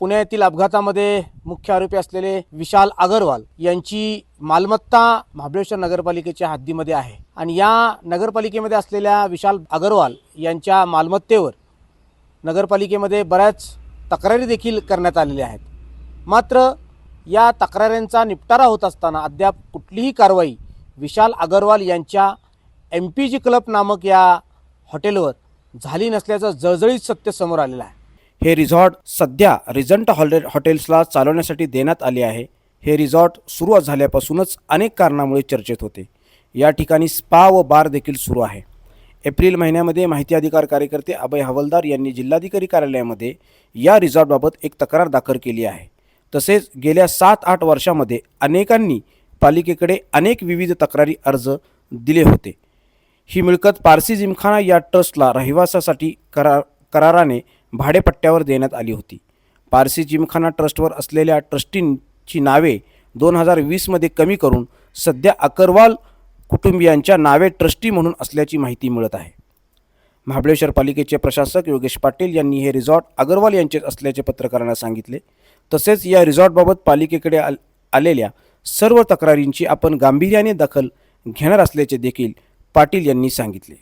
पुण्यातील अपघातामध्ये मुख्य आरोपी असलेले विशाल अगरवाल यांची मालमत्ता महाबळेश्वर नगरपालिकेच्या हद्दीमध्ये आहे. आणि या नगरपालिकेमध्ये असलेल्या विशाल अगरवाल यांच्या मालमत्तेवर नगरपालिकेमध्ये बऱ्याच तक्रारी देखील करण्यात आलेल्या आहेत. मात्र या तक्रारींचा निपटारा होत असताना अद्याप कुठलीही कारवाई विशाल अगरवाल यांच्या एम पी जी क्लब नामक या हॉटेलवर झाली नसल्याचं जळजळीत सत्य समोर आलेलं आहे. हे रिझॉर्ट सध्या रिजंट हॉले हॉटेल्सला चालवण्यासाठी देण्यात आले आहे. हे रिझॉर्ट सुरू झाल्यापासूनच अनेक कारणामुळे चर्चेत होते. या ठिकाणी स्पा व बार देखील सुरू आहे. एप्रिल महिन्यामध्ये माहिती अधिकार कार्यकर्ते अभय हवलदार यांनी जिल्हाधिकारी कार्यालयामध्ये या रिझॉर्टबाबत एक तक्रार दाखल केली आहे. तसेच गेल्या सात आठ वर्षामध्ये अनेकांनी पालिकेकडे अनेक विविध तक्रारी अर्ज दिले होते. ही मिळकत पारसी जिमखाना या ट्रस्टला रहिवासासाठी करार कराराने भाडेपट्ट्यावर देण्यात आली होती. पारसी जिमखाना ट्रस्टवर असलेल्या ट्रस्टींची नावे दोन हजार वीसमध्ये कमी करून सध्या अकरवाल कुटुंबियांच्या नावे ट्रस्टी म्हणून असल्याची माहिती मिळत आहे. महाबळेश्वर पालिकेचे प्रशासक योगेश पाटील यांनी हे रिझॉर्ट अगरवाल यांचेच असल्याचे पत्रकारांना सांगितले. तसेच या रिझॉर्टबाबत पालिकेकडे आल आलेल्या सर्व तक्रारींची आपण गांभीर्याने दखल घेणार असल्याचे देखील पाटील यांनी सांगितले.